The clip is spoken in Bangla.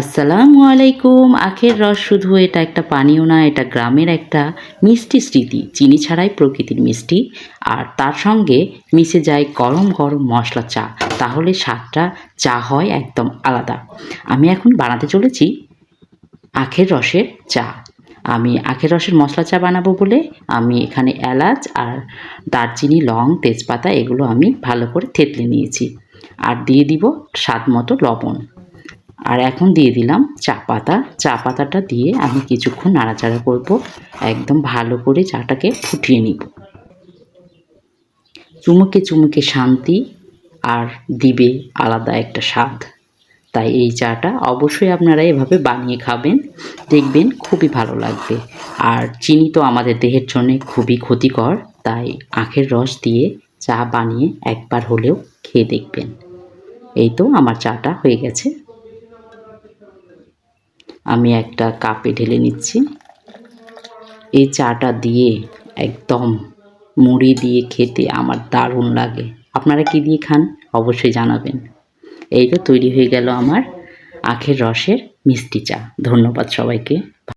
আসসালামু আলাইকুম। আখের রস শুধু এটা একটা পানীয় না, এটা গ্রামের একটা মিষ্টি স্মৃতি। চিনি ছাড়াই প্রকৃতির মিষ্টি। আর তার সঙ্গে মিশে যায় গরম গরম মশলা চা। তাহলে স্বাদটা চা হয় একদম আলাদা। আমি এখন বানাতে চলেছি আখের রসের চা। আমি আখের রসের মশলা চা বানাবো বলে আমি এখানে এলাচ আর দারচিনি, লং, তেজপাতা এগুলো আমি ভালো করে থেতলে নিয়েছি। আর দিয়ে দিব স্বাদ মতো লবণ। আর এখন দিয়ে দিলাম চা পাতা। চা পাতাটা দিয়ে আমি কিছুক্ষণ নাড়াচাড়া করব। একদম ভালো করে চাটাকে ফুটিয়ে নিব। চুমুকে চুমুকে শান্তি আর দিবে আলাদা একটা স্বাদ। তাই এই চাটা অবশ্যই আপনারা এভাবে বানিয়ে খাবেন। দেখবেন খুবই ভালো লাগবে। আর চিনি তো আমাদের দেহের জন্য খুবই ক্ষতিকর। তাই আখের রস দিয়ে চা বানিয়ে একবার হলেও খেয়ে দেখবেন। এই তো আমার চাটা হয়ে গেছে। আমি একটা কাপে ঢেলে নিচ্ছি। এই চাটা দিয়ে একদম মুড়ি দিয়ে খেতে আমার দারুণ লাগে। আপনারা কি দিয়ে খান? অবশ্যই জানাবেন। এই তো তৈরি হয়ে গেল আমার আখের রসের মিষ্টি চা। ধন্যবাদ সবাইকে।